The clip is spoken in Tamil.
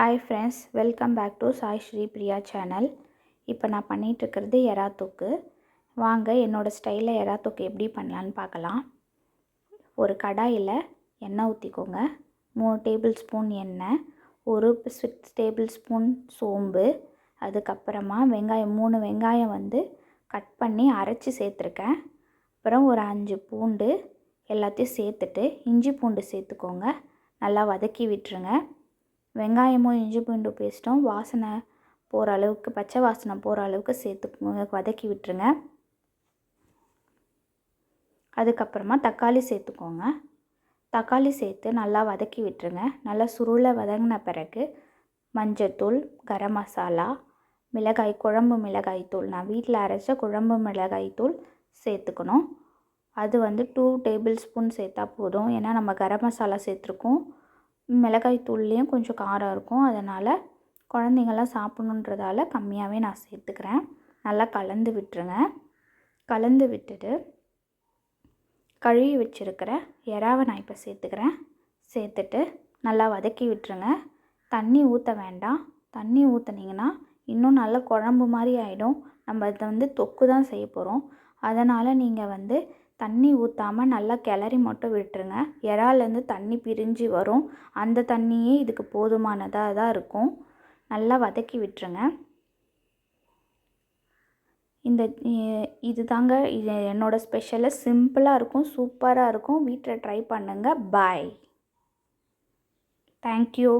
Hi friends welcome back to Sai Sri Priya channel இப்போ நான் பண்ணிகிட்ருக்கிறது எறா தொக்கு வாங்க என்னோடய ஸ்டைலில் எறா தொக்கு எப்படி பண்ணலான்னு பார்க்கலாம். ஒரு கடாயில் எண்ணெய் ஊற்றிக்கோங்க மூணு டேபிள் ஸ்பூன் எண்ணெய் ஒரு சிக்ஸ் டேபிள் ஸ்பூன் சோம்பு அதுக்கப்புறமா வெங்காயம் மூணு வெங்காயம் வந்து கட் பண்ணி அரைச்சி சேர்த்துருக்கேன். அப்புறம் ஒரு அஞ்சு பூண்டு எல்லாத்தையும் சேர்த்துட்டு இஞ்சி பூண்டு சேர்த்துக்கோங்க. நல்லா வதக்கி விட்டுருங்க. வெங்காயமும் இஞ்சி பூண்டு பேஸ்ட்டும் வாசனை போகிற அளவுக்கு பச்சை வாசனை போகிற அளவுக்கு சேர்த்து வதக்கி விட்டுருங்க. அதுக்கப்புறமா தக்காளி சேர்த்துக்கோங்க. தக்காளி சேர்த்து நல்லா வதக்கி விட்டுருங்க. நல்லா சுருளை வதங்கின பிறகு மஞ்சத்தூள் கரம் மசாலா மிளகாய் குழம்பு மிளகாய் தூள். நான் வீட்டில் அரைச்ச குழம்பு மிளகாய் தூள் சேர்த்துக்கணும். அது வந்து டூ டேபிள் ஸ்பூன் சேர்த்தா போதும். ஏன்னா நம்ம கரம் மசாலா சேர்த்துருக்கோம். மிளகாய் தூள்லேயும் கொஞ்சம் காரம் இருக்கும். அதனால் குழந்தைங்கள்லாம் சாப்பிட்ணுன்றதால கம்மியாகவே நான் சேர்த்துக்கிறேன். நல்லா கலந்து விட்டுருங்க. கலந்து விட்டுட்டு கழுவி வச்சுருக்கிற எறாவை நான் இப்போ சேர்த்துக்கிறேன். சேர்த்துட்டு நல்லா வதக்கி விட்டுருங்க. தண்ணி ஊற்ற வேண்டாம். தண்ணி ஊற்றுனீங்கன்னா இன்னும் நல்ல குழம்பு மாதிரி ஆகிடும் நம்ம இதை வந்து தொக்கு தான் செய்ய போகிறோம் அதனால் நீங்கள் வந்து தண்ணி ஊற்றாமல் நல்லா கிளறி மட்டும் விட்டுருங்க. இறாலேருந்து தண்ணி பிரிஞ்சு வரும். அந்த தண்ணியே இதுக்கு போதுமானதாக தான் இருக்கும். நல்லா வதக்கி விட்டுருங்க. இந்த இது தாங்க இது என்னோடய ஸ்பெஷலாக சிம்பிளாக இருக்கும் சூப்பராக இருக்கும். வீட்டில் ட்ரை பண்ணுங்கள் பாய் தேங்க்யூ